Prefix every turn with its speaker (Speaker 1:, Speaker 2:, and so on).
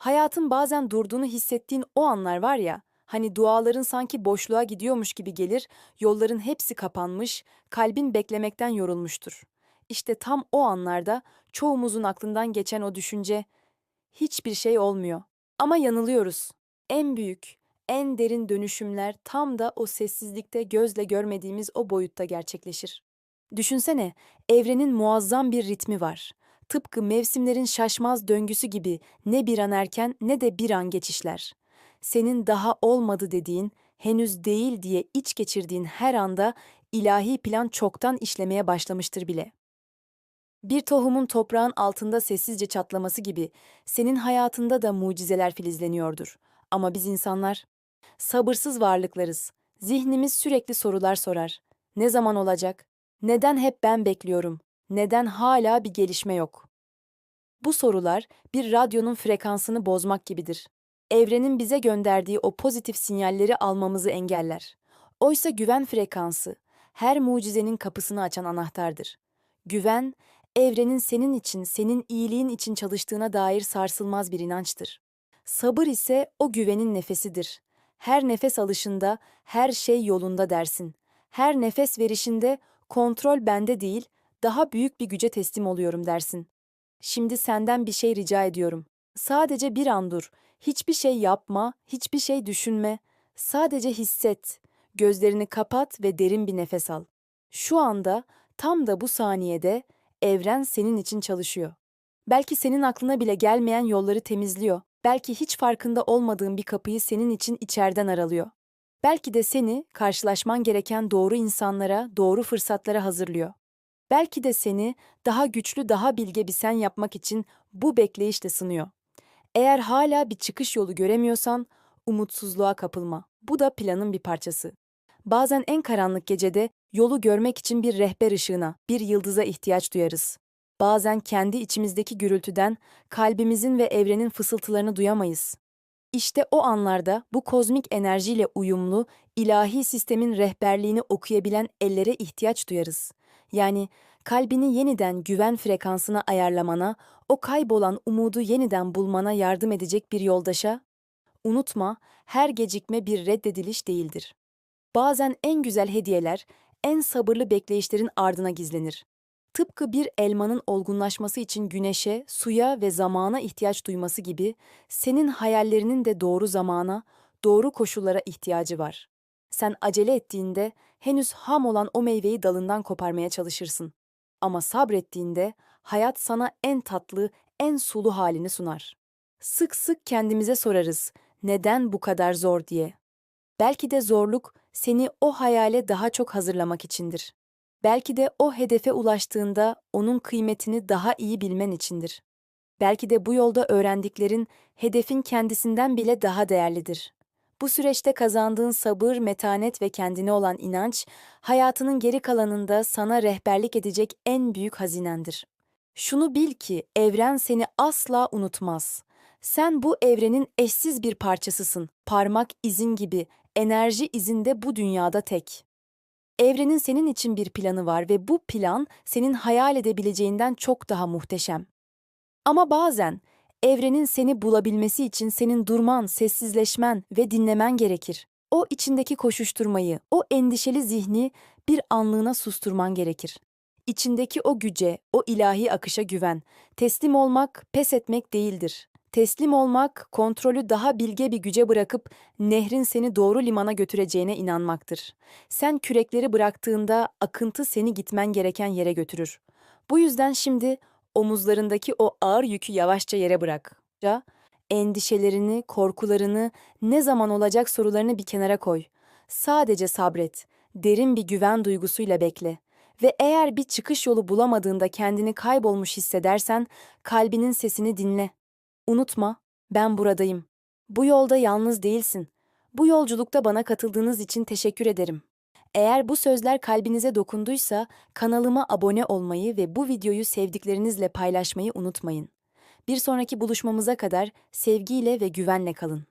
Speaker 1: Hayatın bazen durduğunu hissettiğin o anlar var ya, hani duaların sanki boşluğa gidiyormuş gibi gelir, yolların hepsi kapanmış, kalbin beklemekten yorulmuştur. İşte tam o anlarda çoğumuzun aklından geçen o düşünce, hiçbir şey olmuyor. Ama yanılıyoruz. En büyük, en derin dönüşümler tam da o sessizlikte gözle görmediğimiz o boyutta gerçekleşir. Düşünsene, evrenin muazzam bir ritmi var. Tıpkı mevsimlerin şaşmaz döngüsü gibi ne bir an erken ne de bir an geçişler. Senin daha olmadı dediğin, henüz değil diye iç geçirdiğin her anda ilahi plan çoktan işlemeye başlamıştır bile. Bir tohumun toprağın altında sessizce çatlaması gibi senin hayatında da mucizeler filizleniyordur. Ama biz insanlar sabırsız varlıklarız. Zihnimiz sürekli sorular sorar. Ne zaman olacak? Neden hep ben bekliyorum? Neden hala bir gelişme yok? Bu sorular bir radyonun frekansını bozmak gibidir. Evrenin bize gönderdiği o pozitif sinyalleri almamızı engeller. Oysa güven frekansı her mucizenin kapısını açan anahtardır. Güven, evrenin senin için, senin iyiliğin için çalıştığına dair sarsılmaz bir inançtır. Sabır ise o güvenin nefesidir. Her nefes alışında her şey yolunda dersin. Her nefes verişinde kontrol bende değil, daha büyük bir güce teslim oluyorum dersin. Şimdi senden bir şey rica ediyorum. Sadece bir an dur. Hiçbir şey yapma, hiçbir şey düşünme. Sadece hisset. Gözlerini kapat ve derin bir nefes al. Şu anda, tam da bu saniyede evren senin için çalışıyor. Belki senin aklına bile gelmeyen yolları temizliyor. Belki hiç farkında olmadığın bir kapıyı senin için içeriden aralıyor. Belki de seni karşılaşman gereken doğru insanlara, doğru fırsatlara hazırlıyor. Belki de seni daha güçlü, daha bilge bir sen yapmak için bu bekleyişle sınıyor. Eğer hala bir çıkış yolu göremiyorsan, umutsuzluğa kapılma. Bu da planın bir parçası. Bazen en karanlık gecede yolu görmek için bir rehber ışığına, bir yıldıza ihtiyaç duyarız. Bazen kendi içimizdeki gürültüden kalbimizin ve evrenin fısıltılarını duyamayız. İşte o anlarda bu kozmik enerjiyle uyumlu, ilahi sistemin rehberliğini okuyabilen ellere ihtiyaç duyarız. Yani kalbini yeniden güven frekansına ayarlamana, o kaybolan umudu yeniden bulmana yardım edecek bir yoldaşa, unutma, her gecikme bir reddediliş değildir. Bazen en güzel hediyeler, en sabırlı bekleyişlerin ardına gizlenir. Tıpkı bir elmanın olgunlaşması için güneşe, suya ve zamana ihtiyaç duyması gibi, senin hayallerinin de doğru zamana, doğru koşullara ihtiyacı var. Sen acele ettiğinde henüz ham olan o meyveyi dalından koparmaya çalışırsın. Ama sabrettiğinde hayat sana en tatlı, en sulu halini sunar. Sık sık kendimize sorarız, neden bu kadar zor diye. Belki de zorluk seni o hayale daha çok hazırlamak içindir. Belki de o hedefe ulaştığında onun kıymetini daha iyi bilmen içindir. Belki de bu yolda öğrendiklerin hedefin kendisinden bile daha değerlidir. Bu süreçte kazandığın sabır, metanet ve kendine olan inanç, hayatının geri kalanında sana rehberlik edecek en büyük hazinendir. Şunu bil ki evren seni asla unutmaz. Sen bu evrenin eşsiz bir parçasısın. Parmak izin gibi, enerji izinde bu dünyada tek. Evrenin senin için bir planı var ve bu plan senin hayal edebileceğinden çok daha muhteşem. Ama bazen evrenin seni bulabilmesi için senin durman, sessizleşmen ve dinlemen gerekir. O içindeki koşuşturmayı, o endişeli zihni bir anlığına susturman gerekir. İçindeki o güce, o ilahi akışa güven. Teslim olmak, pes etmek değildir. Teslim olmak, kontrolü daha bilge bir güce bırakıp nehrin seni doğru limana götüreceğine inanmaktır. Sen kürekleri bıraktığında akıntı seni gitmen gereken yere götürür. Bu yüzden şimdi omuzlarındaki o ağır yükü yavaşça yere bırak. Endişelerini, korkularını, ne zaman olacak sorularını bir kenara koy. Sadece sabret, derin bir güven duygusuyla bekle. Ve eğer bir çıkış yolu bulamadığında kendini kaybolmuş hissedersen, kalbinin sesini dinle. Unutma, ben buradayım. Bu yolda yalnız değilsin. Bu yolculukta bana katıldığınız için teşekkür ederim. Eğer bu sözler kalbinize dokunduysa kanalıma abone olmayı ve bu videoyu sevdiklerinizle paylaşmayı unutmayın. Bir sonraki buluşmamıza kadar sevgiyle ve güvenle kalın.